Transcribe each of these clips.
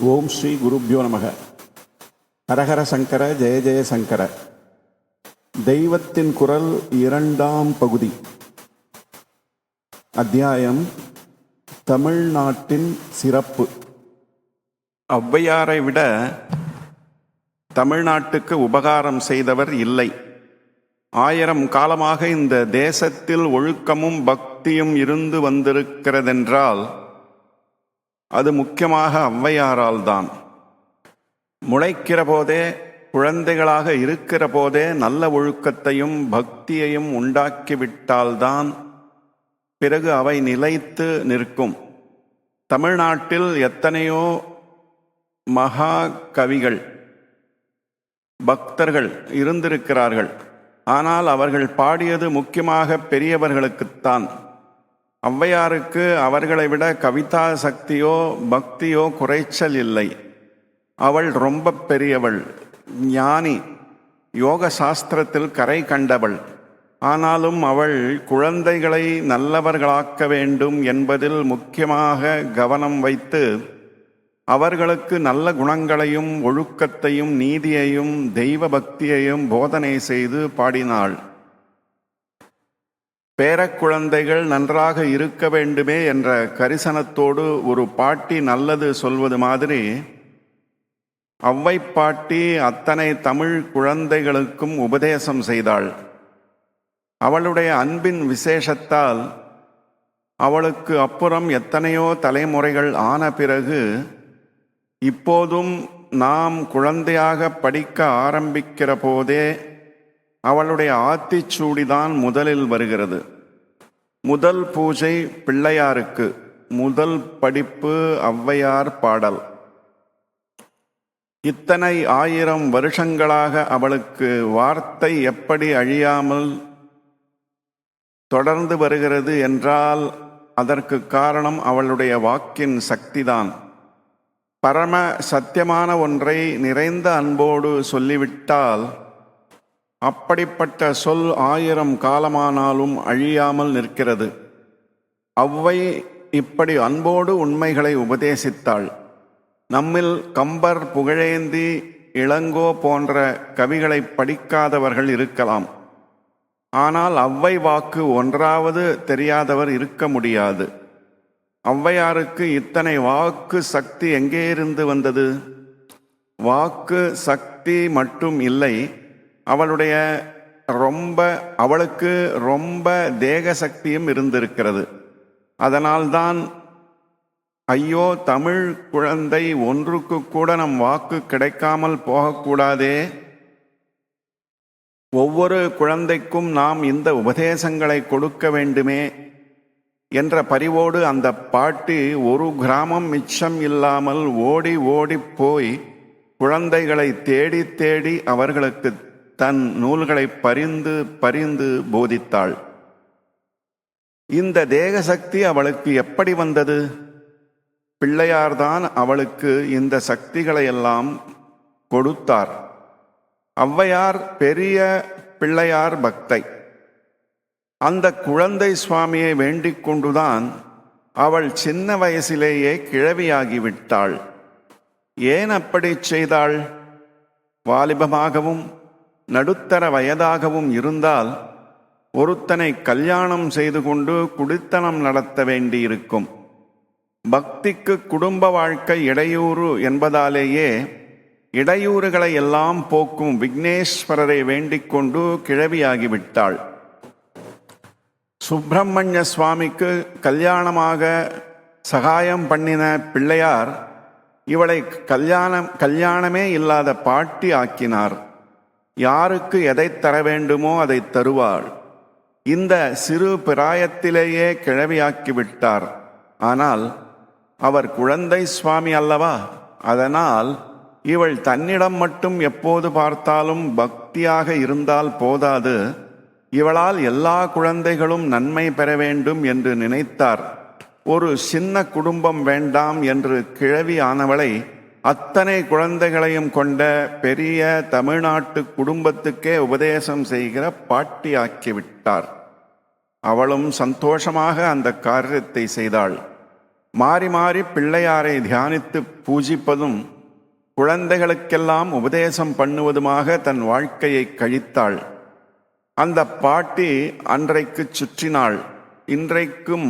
ஓம் ஸ்ரீ குருப்யோ நமக. ஹரஹர சங்கர ஜெய ஜெய சங்கர. தெய்வத்தின் குரல் இரண்டாம் பகுதி. அத்தியாயம் தமிழ்நாட்டின் சிறப்பு. ஔவையாரை விட தமிழ்நாட்டுக்கு உபகாரம் செய்தவர் இல்லை. ஆயிரம் காலமாக இந்த தேசத்தில் ஒழுக்கமும் பக்தியும் இருந்து வந்திருக்கிறதென்றால் அது முக்கியமாக ஔவையாரால் தான். முளைக்கிற போதே குழந்தைகளாக இருக்கிற போதே நல்ல ஒழுக்கத்தையும் பக்தியையும் உண்டாக்கிவிட்டால்தான் பிறகு அவை நிலைத்து நிற்கும். தமிழ்நாட்டில் எத்தனையோ மகா கவிகள் பக்தர்கள் இருந்திருக்கிறார்கள். ஆனால் அவர்கள் பாடியது முக்கியமாக பெரியவர்களுக்குத்தான். ஔவையாருக்கு அவர்களை விட கவிதா சக்தியோ பக்தியோ குறைச்சல் இல்லை. அவள் ரொம்ப பெரியவள் ஞானி யோக சாஸ்திரத்தில் கரை கண்டவள். ஆனாலும் அவள் குழந்தைகளை நல்லவர்களாக்க வேண்டும் என்பதில் முக்கியமாக கவனம் வைத்து அவர்களுக்கு நல்ல குணங்களையும் ஒழுக்கத்தையும் நீதியையும் தெய்வ பக்தியையும் போதனை செய்து பாடினாள். பேரக்குழந்தைகள் நன்றாக இருக்க வேண்டுமே என்ற கரிசனத்தோடு ஒரு பாட்டி நல்லது சொல்வது மாதிரி அவ்வை பாட்டி அத்தனை தமிழ் குழந்தைகளுக்கும் உபதேசம் செய்தாள். அவளுடைய அன்பின் விசேஷத்தால் அவளுக்கு அப்புறம் எத்தனையோ தலைமுறைகள் ஆன பிறகு இப்போதும் நாம் குழந்தையாக படிக்க ஆரம்பிக்கிற போதே அவளுடைய ஆத்திச்சூடிதான் முதலில் வருகிறது. முதல் பூஜை பிள்ளையாருக்கு முதல் படிப்பு ஔவையார் பாடல். இத்தனை ஆயிரம் வருஷங்களாக அவளுக்கு வார்த்தை எப்படி அழியாமல் தொடர்ந்து வருகிறது என்றால் அதற்கு காரணம் அவளுடைய வாக்கின் சக்திதான். பரம சத்தியமான ஒன்றை நிறைந்த அன்போடு சொல்லிவிட்டால் அப்படிப்பட்ட சொல் ஆயிரம் காலமானாலும் அழியாமல் நிற்கிறது. அவ்வை இப்படி அன்போடு உண்மைகளை உபதேசித்தாள். நம்மில் கம்பர் புகழேந்தி இளங்கோ போன்ற கவிகளை படிக்காதவர்கள் இருக்கலாம். ஆனால் அவ்வை வாக்கு ஒன்றாவது தெரியாதவர் இருக்க முடியாது. ஔவையாருக்கு இத்தனை வாக்கு சக்தி எங்கே இருந்து வந்தது? வாக்கு சக்தி மட்டும் இல்லை அவளுடைய ரொம்ப அவளுக்கு ரொம்ப தேக சக்தியும் இருந்திருக்கிறது. அதனால்தான் ஐயோ தமிழ் குழந்தை ஒன்றுக்கு கூட நம் வாக்கு கிடைக்காமல் போகக்கூடாதே. ஒவ்வொரு குழந்தைக்கும் நாம் இந்த உபதேசங்களை கொடுக்க வேண்டுமே என்ற பரிவோடு அந்த பாட்டி ஒரு கிராமம் மிச்சம் இல்லாமல் ஓடி ஓடி போய் குழந்தைகளை தேடி தேடி அவர்களுக்கு தன் நூல்களை பரிந்து பரிந்து போதித்தாள். இந்த தேகசக்தி அவளுக்கு எப்படி வந்தது? பிள்ளையார்தான் அவளுக்கு இந்த சக்திகளை எல்லாம் கொடுத்தார். ஔவையார் பெரிய பிள்ளையார் பக்தை. அந்த குழந்தை சுவாமியை வேண்டிக் கொண்டுதான் அவள் சின்ன வயசிலேயே கிழவியாகிவிட்டாள். ஏன் அப்படி செய்தாள்? வாலிபமாகவும் நடுத்தர வயதாகவும் இருந்தால் ஒருத்தனை கல்யாணம் செய்து கொண்டு குடித்தனம் நடத்த வேண்டியிருக்கும். பக்திக்கு குடும்ப வாழ்க்கை இடையூறு என்பதாலேயே இடையூறுகளை எல்லாம் போக்கும் விக்னேஸ்வரரை வேண்டிக் கொண்டு கிழவியாகிவிட்டாள். சுப்பிரமணிய சுவாமிக்கு கல்யாணமாக சகாயம் பண்ணின பிள்ளையார் இவளை கல்யாணம் கல்யாணமே இல்லாத பாட்டி ஆக்கினார். யாருக்கு எதை தர வேண்டுமோ அதை தருவாள். இந்த சிறு பிராயத்திலேயே கிழவியாக்கி விட்டார். ஆனால் அவர் குழந்தை சுவாமி அல்லவா? அதனால் இவள் தன்னிடம் மட்டும் எப்போது பார்த்தாலும் பக்தியாக இருந்தால் போதாது. இவளால் எல்லா குழந்தைகளும் நன்மை பெற வேண்டும் என்று நினைத்தார். ஒரு சின்ன குடும்பம் வேண்டாம் என்று கிழவி ஆனவளை அத்தனை குழந்தைகளையும் கொண்ட பெரிய தமிழ்நாட்டு குடும்பத்துக்கே உபதேசம் செய்கிற பாட்டி ஆக்கிவிட்டார் அவளும் சந்தோஷமாக அந்த காரியத்தை செய்தாள். மாறி மாறி பிள்ளையாரை தியானித்து பூஜிப்பதும் குழந்தைகளுக்கெல்லாம் உபதேசம் பண்ணுவதுமாக தன் வாழ்க்கையை கழித்தாள். அந்த பாட்டி அன்றைக்கு சுற்றினாள். இன்றைக்கும்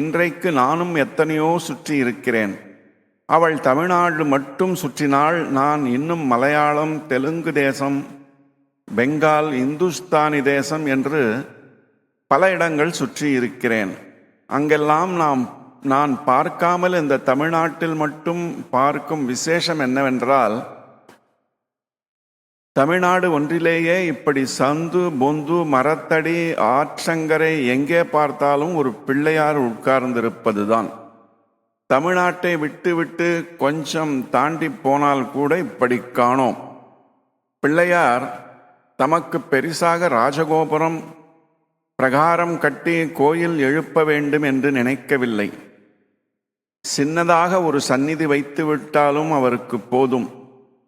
இன்றைக்கு நானும் எத்தனையோ சுற்றி இருக்கிறேன். அவள் தமிழ்நாடு மட்டும் சுற்றினாள் நான் இன்னும் மலையாளம் தெலுங்கு தேசம் பெங்கால் இந்துஸ்தானி தேசம் என்று பல இடங்கள் சுற்றி இருக்கிறேன். அங்கெல்லாம் நாம் நான் பார்க்காமல் இந்த தமிழ்நாட்டில் மட்டும் பார்க்கும் விசேஷம் என்னவென்றால் தமிழ்நாடு ஒன்றிலேயே இப்படி சந்து பொந்து மரத்தடி ஆற்றங்கரை எங்கே பார்த்தாலும் ஒரு பிள்ளையார் உட்கார்ந்திருப்பதுதான். தமிழ்நாட்டை விட்டுவிட்டு கொஞ்சம் தாண்டி போனால் கூட இப்படி காணோம். பிள்ளையார் தமக்கு பெரிசாக ராஜகோபுரம் பிரகாரம் கட்டி கோயில் எழுப்ப வேண்டும் என்று நினைக்கவில்லை. சின்னதாக ஒரு சந்நிதி வைத்து விட்டாலும் அவருக்கு போதும்.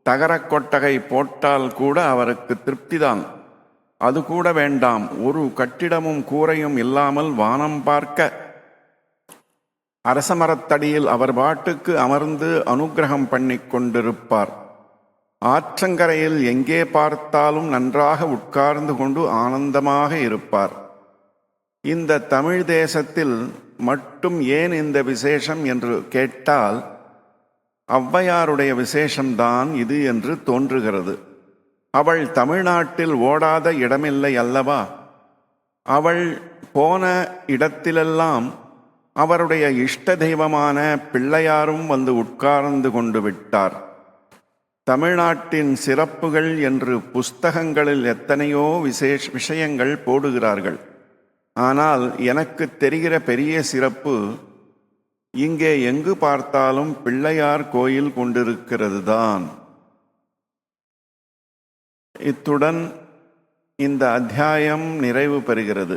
தகரக் கொட்டகை போட்டால் கூட அவருக்கு திருப்திதான். அது கூட வேண்டாம். ஒரு கட்டிடமும் கூரையும் இல்லாமல் வானம் பார்க்க அரசமரத்தடியில் அவர் பாட்டுக்கு அமர்ந்து அனுக்கிரகம் பண்ணி கொண்டிருப்பார். ஆற்றங்கரையில் எங்கே பார்த்தாலும் நன்றாக உட்கார்ந்து கொண்டு ஆனந்தமாக இருப்பார். இந்த தமிழ் தேசத்தில் மட்டும் ஏன் இந்த விசேஷம் என்று கேட்டால் ஔவையாருடைய விசேஷம்தான் இது என்று தோன்றுகிறது. அவள் தமிழ்நாட்டில் ஓடாத இடமில்லை அல்லவா? அவள் போன இடத்திலெல்லாம் அவருடைய இஷ்ட தெய்வமான பிள்ளையாரும் வந்து உட்கார்ந்து கொண்டு விட்டார். தமிழ்நாட்டின் சிறப்புகள் என்று புஸ்தகங்களில் எத்தனையோ விசேஷ விஷயங்கள் போடுகிறார்கள். ஆனால் எனக்கு தெரிகிற பெரிய சிறப்பு இங்கே எங்கு பார்த்தாலும் பிள்ளையார் கோயில் கொண்டிருக்கிறது தான் இத்துடன் இந்த அத்தியாயம் நிறைவு பெறுகிறது.